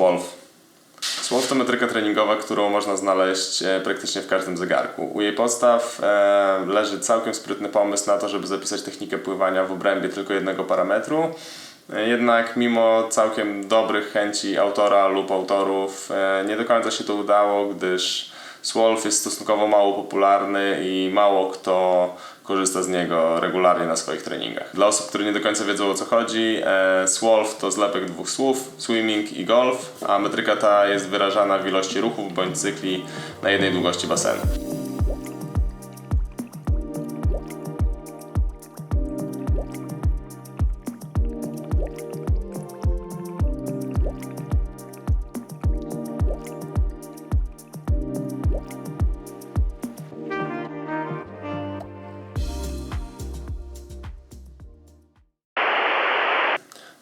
Swolf. Swolf to metryka treningowa, którą można znaleźć e, praktycznie w każdym zegarku. U jej podstaw e, leży całkiem sprytny pomysł na to, żeby zapisać technikę pływania w obrębie tylko jednego parametru. E, Jednak mimo całkiem dobrych chęci autora lub autorów nie do końca się to udało, gdyż Swolf jest stosunkowo mało popularny i mało kto korzysta z niego regularnie na swoich treningach. Dla osób, które nie do końca wiedzą o co chodzi, e, Swolf to zlepek dwóch słów, swimming i golf, a metryka ta jest wyrażana w ilości ruchów bądź cykli na jednej długości basenu.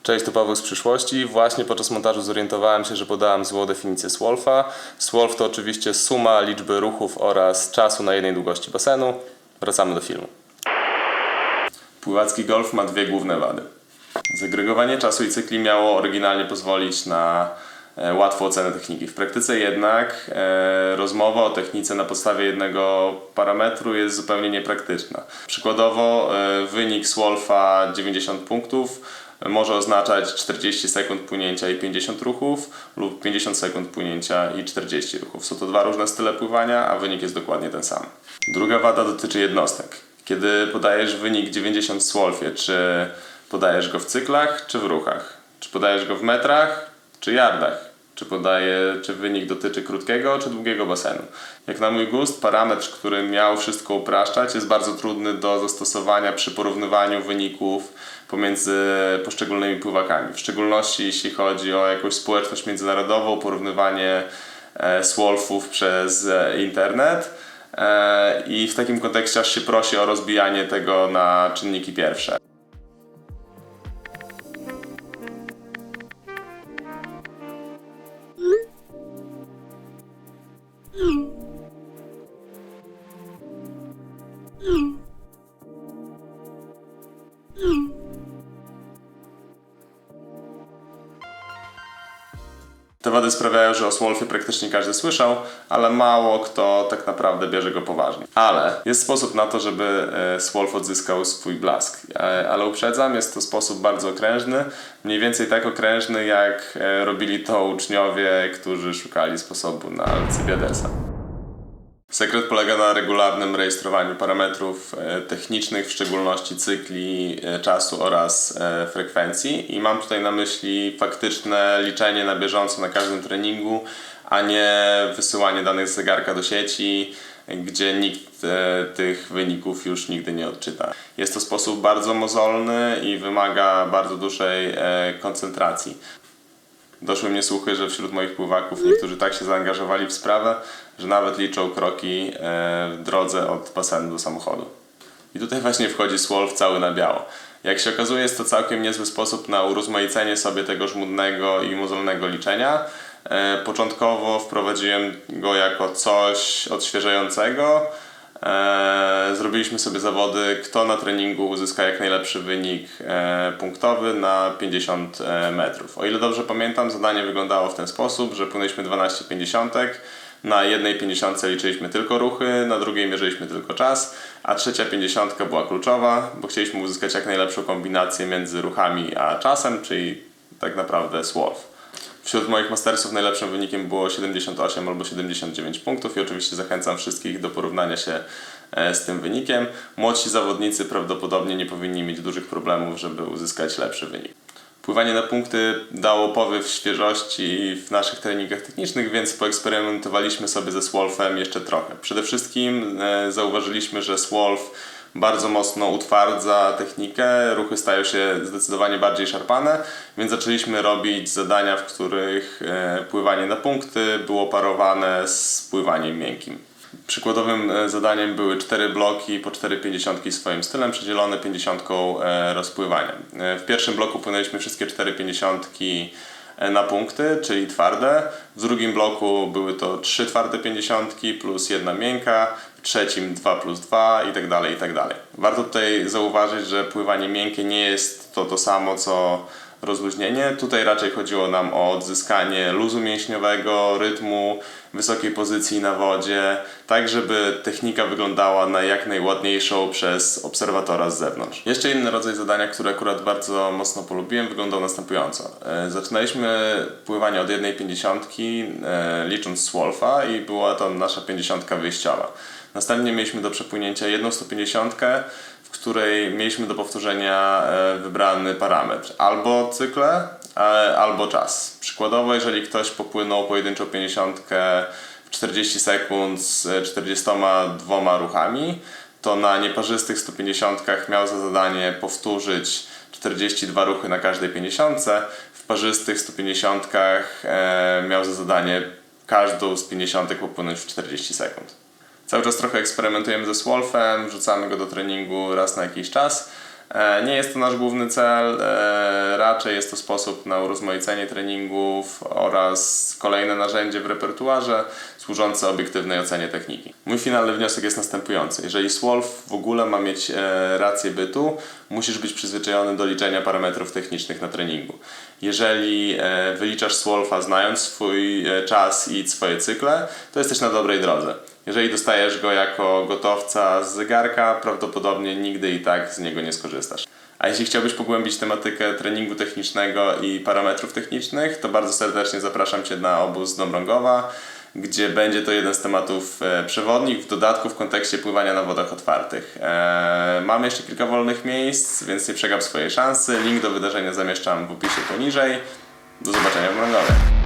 Cześć, to Paweł z przyszłości. Właśnie podczas montażu zorientowałem się, że podałem złą definicję Swolfa. Swolf to oczywiście suma liczby ruchów oraz czasu na jednej długości basenu. Wracamy do filmu. Pływacki golf ma dwie główne wady. Zagregowanie czasu i cykli miało oryginalnie pozwolić na e, łatwą ocenę techniki. W praktyce jednak e, rozmowa o technice na podstawie jednego parametru jest zupełnie niepraktyczna. Przykładowo e, wynik Swolfa 90 punktów może oznaczać 40 sekund płynięcia i 50 ruchów lub 50 sekund płynięcia i 40 ruchów. Są to dwa różne style pływania, a wynik jest dokładnie ten sam. Druga wada dotyczy jednostek. Kiedy podajesz wynik 90 w Swolfie, czy podajesz go w cyklach, czy w ruchach? Czy podajesz go w metrach, czy yardach? Czy podaje, czy wynik dotyczy krótkiego, czy długiego basenu? Jak na mój gust, parametr, który miał wszystko upraszczać, jest bardzo trudny do zastosowania przy porównywaniu wyników pomiędzy poszczególnymi pływakami. W szczególności jeśli chodzi o jakąś społeczność międzynarodową, porównywanie e, swolfów przez e, internet. E, I w takim kontekście aż się prosi o rozbijanie tego na czynniki pierwsze. Te wady sprawiają, że o Swolfie praktycznie każdy słyszał, ale mało kto tak naprawdę bierze go poważnie. Ale jest sposób na to, żeby e, Swolf odzyskał swój blask. E, Ale uprzedzam, jest to sposób bardzo okrężny, mniej więcej tak okrężny jak e, robili to uczniowie, którzy szukali sposobu na Alcybiadesa. Sekret polega na regularnym rejestrowaniu parametrów e, technicznych, w szczególności cykli e, czasu oraz e, frekwencji i mam tutaj na myśli faktyczne liczenie na bieżąco na każdym treningu, a nie wysyłanie danych z zegarka do sieci, gdzie nikt tych wyników już nigdy nie odczyta. Jest to sposób bardzo mozolny i wymaga bardzo dużej koncentracji. Doszły mnie słuchy, że wśród moich pływaków niektórzy tak się zaangażowali w sprawę, że nawet liczą kroki e, w drodze od basenu do samochodu. I tutaj właśnie wchodzi Swolf cały na biało. Jak się okazuje, jest to całkiem niezły sposób na urozmaicenie sobie tego żmudnego i mozolnego liczenia. E, Początkowo wprowadziłem go jako coś odświeżającego. E, Zrobiliśmy sobie zawody, kto na treningu uzyska jak najlepszy wynik e, punktowy na 50 e, metrów. O ile dobrze pamiętam, zadanie wyglądało w ten sposób, że płynęliśmy 12 pięćdziesiątek. Na jednej pięćdziesiątce liczyliśmy tylko ruchy, na drugiej mierzyliśmy tylko czas, a trzecia pięćdziesiątka była kluczowa, bo chcieliśmy uzyskać jak najlepszą kombinację między ruchami a czasem, czyli tak naprawdę Swolf. Wśród moich mastersów najlepszym wynikiem było 78 albo 79 punktów i oczywiście zachęcam wszystkich do porównania się e, z tym wynikiem. Młodsi zawodnicy prawdopodobnie nie powinni mieć dużych problemów, żeby uzyskać lepszy wynik. Pływanie na punkty dało powiew świeżości w naszych treningach technicznych, więc poeksperymentowaliśmy sobie ze Swolfem jeszcze trochę. Przede wszystkim e, zauważyliśmy, że Swolf bardzo mocno utwardza technikę, ruchy stają się zdecydowanie bardziej szarpane, więc zaczęliśmy robić zadania, w których e, pływanie na punkty było parowane z pływaniem miękkim. Przykładowym e, zadaniem były cztery bloki po 4,50 swoim stylem, przedzielone 50 e, rozpływania. W pierwszym bloku płynęliśmy wszystkie 4,50 na punkty, czyli twarde. W drugim bloku były to trzy twarde 50 plus jedna miękka, trzecim 2 plus 2 i tak dalej, i tak dalej. Warto tutaj zauważyć, że pływanie miękkie nie jest to to samo co rozluźnienie. Tutaj raczej chodziło nam o odzyskanie luzu mięśniowego, rytmu, wysokiej pozycji na wodzie, tak żeby technika wyglądała na jak najładniejszą przez obserwatora z zewnątrz. Jeszcze inny rodzaj zadania, które akurat bardzo mocno polubiłem, wyglądał następująco. E, Zaczynaliśmy pływanie od 1,50 e, licząc Swolfa i była to nasza 50 wyjściowa. Następnie mieliśmy do przepłynięcia jedną 150, w której mieliśmy do powtórzenia e, wybrany parametr. Albo cykle, albo czas. Przykładowo, jeżeli ktoś popłynął pojedynczą 50 w 40 sekund z e, 42 ruchami, to na nieparzystych 150 miał za zadanie powtórzyć 42 ruchy na każdej 50. W parzystych 150 e, miał za zadanie każdą z 50 popłynąć w 40 sekund. Cały czas trochę eksperymentujemy ze Swolfem, wrzucamy go do treningu raz na jakiś czas. E, Nie jest to nasz główny cel, e, raczej jest to sposób na urozmaicenie treningów oraz kolejne narzędzie w repertuarze służące obiektywnej ocenie techniki. Mój finalny wniosek jest następujący. Jeżeli Swolf w ogóle ma mieć e, rację bytu, musisz być przyzwyczajony do liczenia parametrów technicznych na treningu. Jeżeli wyliczasz Swolfa znając swój czas i swoje cykle, to jesteś na dobrej drodze. Jeżeli dostajesz go jako gotowca z zegarka, prawdopodobnie nigdy i tak z niego nie skorzystasz. A jeśli chciałbyś pogłębić tematykę treningu technicznego i parametrów technicznych, to bardzo serdecznie zapraszam Cię na obóz Dąbrągowa, gdzie będzie to jeden z tematów e, przewodnich, w dodatku w kontekście pływania na wodach otwartych. E, Mamy jeszcze kilka wolnych miejsc, więc nie przegap swojej szansy. Link do wydarzenia zamieszczam w opisie poniżej. Do zobaczenia w Dąbrągowie.